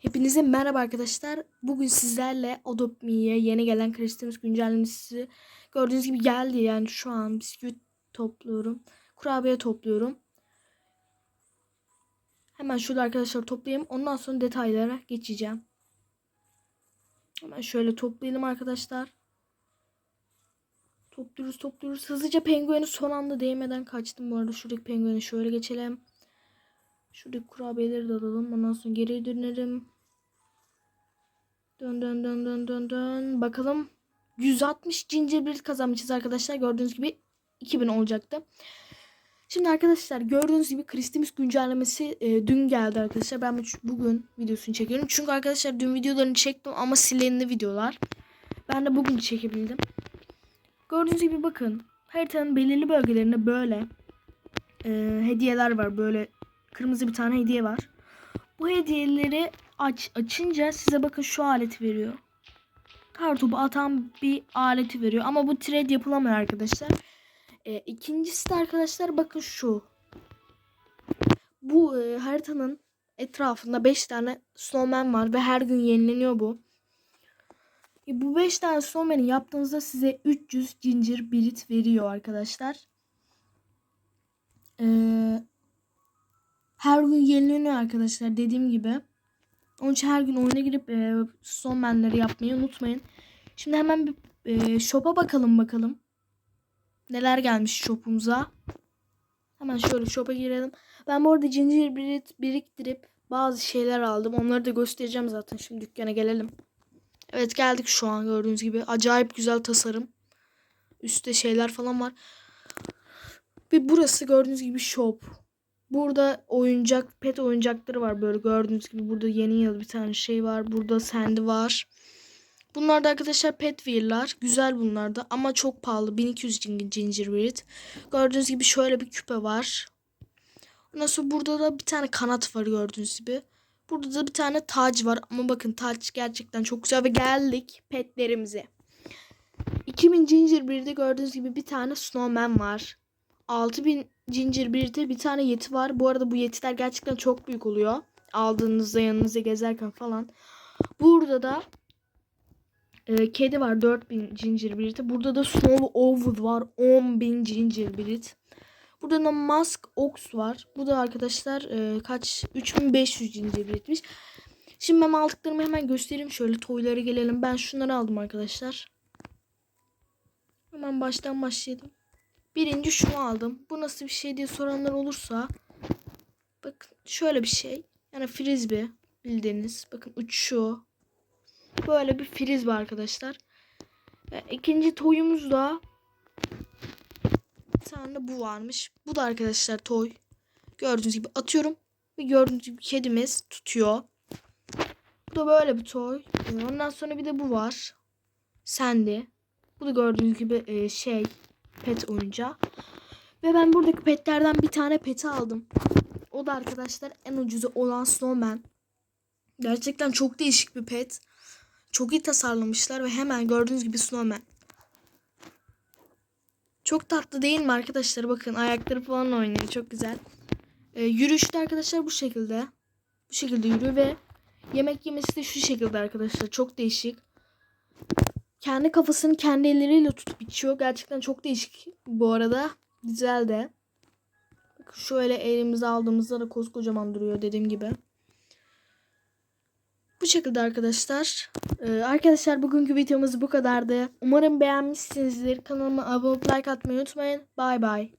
Hepinize merhaba arkadaşlar. Bugün sizlerle Adopt Me'ye yeni gelen Christmas güncellemesi gördüğünüz gibi geldi. Yani şu an bisküvit topluyorum. Kurabiye topluyorum. Hemen şöyle arkadaşlar toplayayım. Ondan sonra detaylara geçeceğim. Hemen şöyle toplayalım arkadaşlar. Topluyoruz topluyoruz. Hızlıca pengueni son anda değmeden kaçtım bu arada. Şuradaki pengueni şöyle geçelim. Şuradaki kurabiyeleri de alalım. Ondan sonra geriye dönerim. Dön dön dön dön dön dön. Bakalım. 160 gingerbread kazanmışız arkadaşlar. Gördüğünüz gibi 2000 olacaktı. Şimdi arkadaşlar gördüğünüz gibi Christmas güncellemesi e, dün geldi arkadaşlar. Ben bu- bugün videosunu çekiyorum. Çünkü arkadaşlar dün videolarını çektim ama silindi videolar. Ben de bugün çekebildim. Gördüğünüz gibi bakın. Haritanın belirli bölgelerinde böyle e, hediyeler var. Böyle kırmızı bir tane hediye var. Bu hediyeleri aç açınca size bakın şu aleti veriyor. Kartopu atan bir aleti veriyor. Ama bu trade yapılamıyor arkadaşlar. E, ikincisi de arkadaşlar bakın şu. Bu e, haritanın etrafında 5 tane snowman var ve her gün yenileniyor bu. E, bu 5 tane snowman'i yaptığınızda size 300 ginger birit veriyor arkadaşlar. Eee her gün yenileniyor arkadaşlar dediğim gibi. Onun için her gün oyuna girip e, son menleri yapmayı unutmayın. Şimdi hemen bir e, shop'a bakalım bakalım. Neler gelmiş shop'umuza. Hemen şöyle shop'a girelim. Ben bu arada birit biriktirip bazı şeyler aldım. Onları da göstereceğim zaten. Şimdi dükkana gelelim. Evet geldik şu an gördüğünüz gibi. Acayip güzel tasarım. Üstte şeyler falan var. Ve burası gördüğünüz gibi shop. Burada oyuncak, pet oyuncakları var böyle gördüğünüz gibi. Burada yeni yıl bir tane şey var. Burada Sandy var. Bunlar da arkadaşlar pet wheel'lar. Güzel bunlar da ama çok pahalı. 1200 gin- gingerbread. Gördüğünüz gibi şöyle bir küpe var. Sonra burada da bir tane kanat var gördüğünüz gibi. Burada da bir tane tac var. Ama bakın tac gerçekten çok güzel ve geldik petlerimize. 2000 gingerbread'de gördüğünüz gibi bir tane snowman var. 6000 Ginger bir de bir tane yeti var. Bu arada bu yetiler gerçekten çok büyük oluyor. Aldığınızda yanınıza gezerken falan. Burada da e, kedi var 4000 Ginger Breed. Burada da Snow Owl var 10000 Ginger Breed. Burada da Mask Ox var. Bu da arkadaşlar e, kaç 3500 Ginger Breed'miş. Şimdi ben aldıklarımı hemen göstereyim. Şöyle toylara gelelim. Ben şunları aldım arkadaşlar. Hemen baştan başlayalım. Birinci şunu aldım. Bu nasıl bir şey diye soranlar olursa bakın şöyle bir şey. Yani frisbee bildiğiniz. Bakın uçuyor. Böyle bir frisbee arkadaşlar. Ve ikinci toyumuz da bir tane de bu varmış. Bu da arkadaşlar toy. Gördüğünüz gibi atıyorum ve gördüğünüz gibi kedimiz tutuyor. Bu da böyle bir toy. Ondan sonra bir de bu var. Sandy. Bu da gördüğünüz gibi e, şey pet oyuncağı. Ve ben buradaki petlerden bir tane peti aldım. O da arkadaşlar en ucuzu olan Snowman. Gerçekten çok değişik bir pet. Çok iyi tasarlamışlar ve hemen gördüğünüz gibi Snowman. Çok tatlı değil mi arkadaşlar? Bakın ayakları falan oynuyor. Çok güzel. Ee, yürüyüşte arkadaşlar bu şekilde. Bu şekilde yürüyor ve yemek yemesi de şu şekilde arkadaşlar. Çok değişik kendi kafasını kendi elleriyle tutup içiyor. Gerçekten çok değişik bu arada. Güzel de. Şöyle elimize aldığımızda da koskocaman duruyor dediğim gibi. Bu şekilde arkadaşlar. Ee, arkadaşlar bugünkü videomuz bu kadardı. Umarım beğenmişsinizdir. Kanalıma abone olup like atmayı unutmayın. Bay bay.